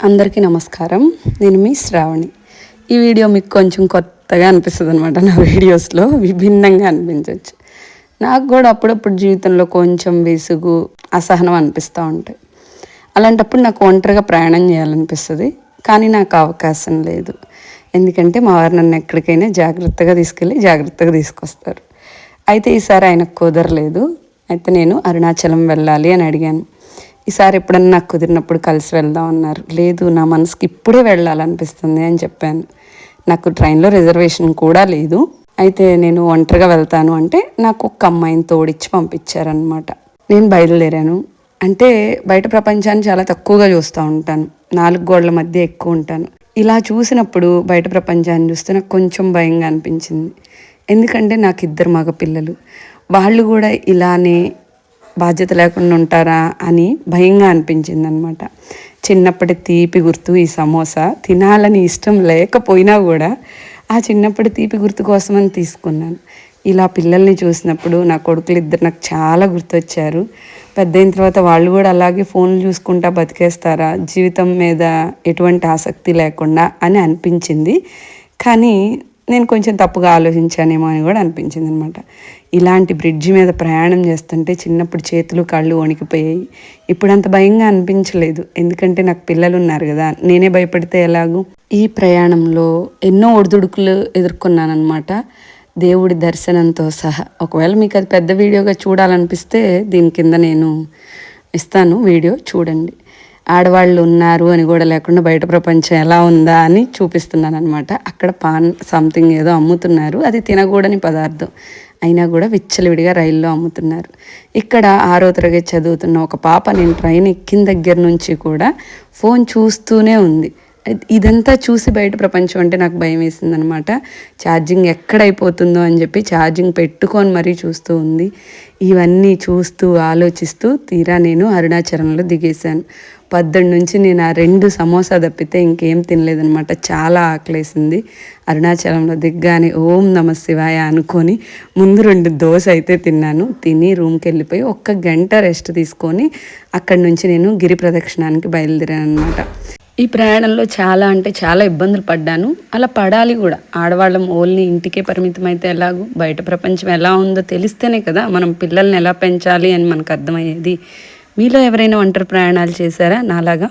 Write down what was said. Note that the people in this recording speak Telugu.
అందరికీ నమస్కారం. నేను మీ శ్రావణి. ఈ వీడియో మీకు కొంచెం కొత్తగా అనిపిస్తుంది అనమాట నా వీడియోస్లో. విభిన్నంగా అనిపించవచ్చు నాకు కూడా అప్పుడప్పుడు జీవితంలో కొంచెం విసుగు అసహనం అనిపిస్తూ ఉంటాయి. అలాంటప్పుడు నాకు ఒంటరిగా ప్రయాణం చేయాలనిపిస్తుంది. కానీ నాకు అవకాశం లేదు. ఎందుకంటే మా వారు నన్ను ఎక్కడికైనా జాగ్రత్తగా తీసుకెళ్ళి జాగ్రత్తగా తీసుకొస్తారు. అయితే ఈసారి ఆయనకు కుదరలేదు. అయితే నేను అరుణాచలం వెళ్ళాలి అని అడిగాను. ఈసారి ఎప్పుడన్నా నాకు కుదిరినప్పుడు కలిసి వెళ్దాం అన్నారు. లేదు నా మనసుకి ఇప్పుడే వెళ్ళాలనిపిస్తుంది అని చెప్పాను. నాకు ట్రైన్లో రిజర్వేషన్ కూడా లేదు. అయితే నేను ఒంటరిగా వెళ్తాను అంటే నాకు ఒక అమ్మాయిని తోడిచ్చి పంపించారనమాట నేను బయలుదేరాను. అంటే బయట ప్రపంచాన్ని చాలా తక్కువగా చూస్తూ ఉంటాను. నాలుగు గోడల మధ్య ఎక్కువ ఉంటాను. ఇలా చూసినప్పుడు బయట ప్రపంచాన్ని చూస్తే నాకు కొంచెం భయంగా అనిపించింది. ఎందుకంటే నాకు ఇద్దరు మగ పిల్లలు వాళ్ళు కూడా ఇలానే బాధ్యత లేకుండా ఉంటారా అని భయంగా అనిపించింది అనమాట చిన్నప్పటి తీపి గుర్తు ఈ సమోసా తినాలని ఇష్టం లేకపోయినా కూడా ఆ చిన్నప్పటి తీపి గుర్తు కోసమని తీసుకున్నాను. ఇలా పిల్లల్ని చూసినప్పుడు నా కొడుకులు ఇద్దరు నాకు చాలా గుర్తొచ్చారు. పెద్ద అయిన తర్వాత వాళ్ళు కూడా అలాగే ఫోన్లు చూసుకుంటా బతికేస్తారా జీవితం మీద ఎటువంటి ఆసక్తి లేకుండా అని అనిపించింది. కానీ నేను కొంచెం తప్పుగా ఆలోచించానేమో అని కూడా అనిపించింది అనమాట ఇలాంటి బ్రిడ్జి మీద ప్రయాణం చేస్తుంటే చిన్నప్పుడు చేతులు కళ్ళు వణికిపోయాయి. ఇప్పుడు అంత భయంగా అనిపించలేదు. ఎందుకంటే నాకు పిల్లలు ఉన్నారు కదా. నేనే భయపడితే ఎలాగూ? ఈ ప్రయాణంలో ఎన్నో ఒడిదుడుకులు ఎదుర్కొన్నానమాట దేవుడి దర్శనంతో సహా. ఒకవేళ మీకు అది పెద్ద వీడియోగా చూడాలనిపిస్తే దీని కింద నేను ఇస్తాను వీడియో చూడండి. ఆడవాళ్ళు ఉన్నారు అని కూడా లేకుండా బయట ప్రపంచం ఎలా ఉందా అని చూపిస్తున్నాను అనమాట అక్కడ పాన్ సంథింగ్ ఏదో అమ్ముతున్నారు. అది తినకూడని పదార్థం. అయినా కూడా విచ్చలవిడిగా రైల్లో అమ్ముతున్నారు. ఇక్కడ ఆరో తరగతి చదువుతున్న ఒక పాప నేను ట్రైన్ ఎక్కిన దగ్గర నుంచి కూడా ఫోన్ చూస్తూనే ఉంది. ఇదంతా చూసి బయట ప్రపంచం అంటే నాకు భయం వేసిందనమాట ఛార్జింగ్ ఎక్కడైపోతుందో అని చెప్పి ఛార్జింగ్ పెట్టుకొని మరీ చూస్తూ ఉంది. ఇవన్నీ చూస్తూ ఆలోచిస్తూ తీరా నేను అరుణాచలంలో దిగేశాను. పద్దెండు నుంచి నేను ఆ రెండు సమోసా తప్పితే ఇంకేం తినలేదనమాట చాలా ఆకలేసింది. అరుణాచలంలో దిగ్గానే ఓం నమ శివాయ అనుకొని ముందు రెండు దోశ అయితే తిన్నాను. తిని రూమ్కి వెళ్ళిపోయి ఒక్క గంట రెస్ట్ తీసుకొని అక్కడి నుంచి నేను గిరి ప్రదక్షిణానికి బయలుదేరాను అనమాట ఈ ప్రయాణంలో చాలా అంటే చాలా ఇబ్బందులు పడ్డాను. అలా పడాలి కూడా. ఆడవాళ్ళం ఓన్లీ ఇంటికే పరిమితం అయితే ఎలాగో? బయట ప్రపంచం ఎలా ఉందో తెలిస్తేనే కదా మనం పిల్లల్ని ఎలా పెంచాలి అని మనకు అర్థమయ్యేది. మీలో ఎవరైనా ఒంటరి ప్రయాణాలు చేశారా? నాలాగా?